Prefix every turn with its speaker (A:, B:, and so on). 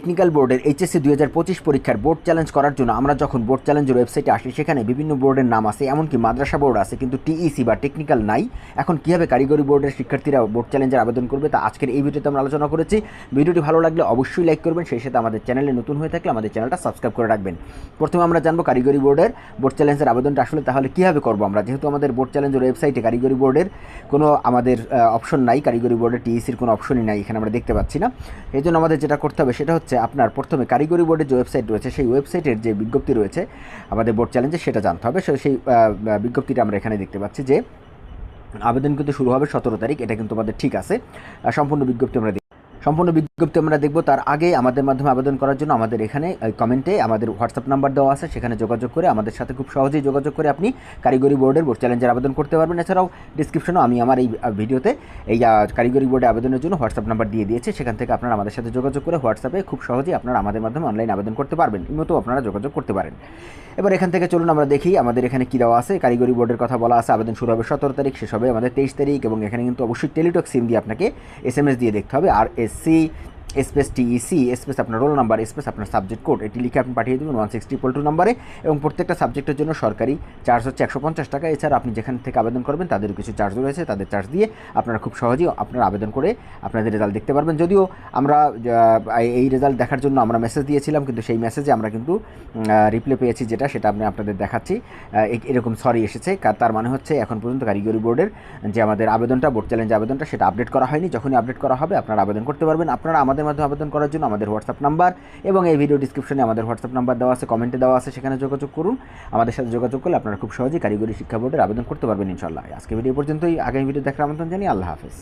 A: Technical বোর্ডের HSC দুই হাজার পঁচিশ পরীক্ষার বোর্ড চ্যালেঞ্জ করার জন্য আমরা যখন বোর্ড চ্যালেঞ্জের ওয়েবসাইটে আসি, সেখানে বিভিন্ন বোর্ডের নাম আছে, এমনকি মাদ্রাসা বোর্ড আছে, কিন্তু টিইসি বা টেকনিক্যাল নাই। এখন কীভাবে কারিগরি বোর্ডের শিক্ষার্থীরা বোর্ড চ্যালেঞ্জের আবেদন করবে, তা আজকের এই ভিডিওতে আমরা আলোচনা করেছি। ভিডিওটি ভালো লাগলে অবশ্যই লাইক করবেন, সেই সাথে আমাদের চ্যানেলে নতুন হয়ে থাকলে আমাদের চ্যানেলটা সাবস্ক্রাইব করে রাখবেন। প্রথমে আমরা জানব কারিগরি বোর্ডের বোর্ড চ্যালেঞ্জের আবেদনটা আসলে তাহলে কীভাবে করব আমরা? যেহেতু আমাদের বোর্ড চ্যালেঞ্জের ওয়েবসাইটে কারিগরি বোর্ডের কোনো আমাদের অপশন নাই, কারিগরি বোর্ডের টিইসির কোনো অপশনই নাই, এখানে আমরা দেখতে পাচ্ছি না। এই জন্য আমাদের যেটা করতে হবে সেটা হচ্ছে আপনার প্রথমে কারিগরি বোর্ডের যে ওয়েবসাইট রয়েছে, সেই ওয়েবসাইটের যে বিজ্ঞপ্তি রয়েছে, আমাদের বোর্ড চ্যালেঞ্জে সেটা জানতে হবে। সো সেই বিজ্ঞপ্তিটা আমরা এখানে দেখতে পাচ্ছি যে, আবেদন কিন্তু শুরু হবে সতেরো তারিখ, এটা কিন্তু আমাদের ঠিক আছে। সম্পূর্ণ বিজ্ঞপ্তি আমরা সম্পূর্ণ বিজ্ঞপ্তি আমরা দেখব। তার আগে আমাদের মাধ্যমে আবেদন করার জন্য আমাদের এখানে কমেন্টে আমাদের হোয়াটসঅ্যাপ নাম্বার দেওয়া আছে। সেখানে যোগাযোগ করে আমাদের সাথে খুব সহজেই যোগাযোগ করে আপনি কারিগরি বোর্ডের বোর্ড চ্যালেঞ্জের আবেদন করতে পারবেন। এছাড়াও ডিসক্রিপশনেও আমি আমার এই ভিডিওতে এই কারিগরি বোর্ডে আবেদনের জন্য হোয়াটসঅ্যাপ নাম্বার দিয়ে দিয়েছি। সেখান থেকে আপনারা আমাদের সাথে যোগাযোগ করে হোয়াটসঅ্যাপে খুব সহজেই আপনারা আমাদের মাধ্যমে অনলাইন আবেদন করতে পারবেন। মতো আপনারা যোগাযোগ করতে পারেন। এবার এখান থেকে চলুন আমরা দেখি, আমাদের এখানে কী দেওয়া আছে? কারিগরি বোর্ডের কথা বলা আছে। আবেদন শুরু হবে সতেরো তারিখ, শেষ হবে আমাদের তেইশ তারিখ এবং এখানে কিন্তু অবশ্যই টেলিটক সিম দিয়ে আপনাকে এস দিয়ে দেখতে হবে। আর S C space TEC space আপনার রোল নাম্বার স্পেস আপনার সাবজেক্ট কোড এটি লিখে আপনি পাঠিয়ে দেবেন ওয়ান সিক্স ট্রিপল টু নাম্বারে এবং প্রত্যেকটা সাবজেক্টের জন্য সরকারি চার্জ হচ্ছে একশো পঞ্চাশ টাকা। এছাড়া আপনি যেখান থেকে আবেদন করবেন তাদের কিছু চার্জ রয়েছে, তাদের চার্জ দিয়ে আপনারা খুব সহজেই আপনারা আবেদন করে আপনাদের রেজাল্ট দেখতে পারবেন। যদিও আমরা এই রেজাল্ট দেখার জন্য আমরা মেসেজ দিয়েছিলাম, কিন্তু সেই মেসেজে আমরা কিন্তু রিপ্লে পেয়েছি যেটা, সেটা আমি আপনাদের দেখাচ্ছি। এরকম সরি এসেছে তার মানে হচ্ছে এখন পর্যন্ত কারিগরি বোর্ডের যে আমাদের আবেদনটা বোর্ড চ্যালেঞ্জ আবেদনটা, সেটা আপডেট করা হয়নি। যখনই আপডেট করা হবে, আপনারা আবেদন করতে পারবেন। আপনারা আমাদের মাধ্যমে আবেদন করার জন্য আমাদের হোয়াটসঅ্যাপ নাম্বার এবং এই ভিডিও ডিসক্রিপশনে আমাদের হোয়াটসঅ্যাপ নাম্বার দেওয়া আছে কমেন্টে দেওয়া আছে, সেখানে যোগাযোগ করুন। আমাদের সাথে যোগাযোগ করলে আপনারা খুব সহজেই কারিগরি শিক্ষা বোর্ডের আবেদন করতে পারবেন ইনশাল্লাহ আজকে ভিডিও পর্যন্তই। আগামী ভিডিও দেখার আমন্ত্রণ জানি আল্লাহ হাফেজ।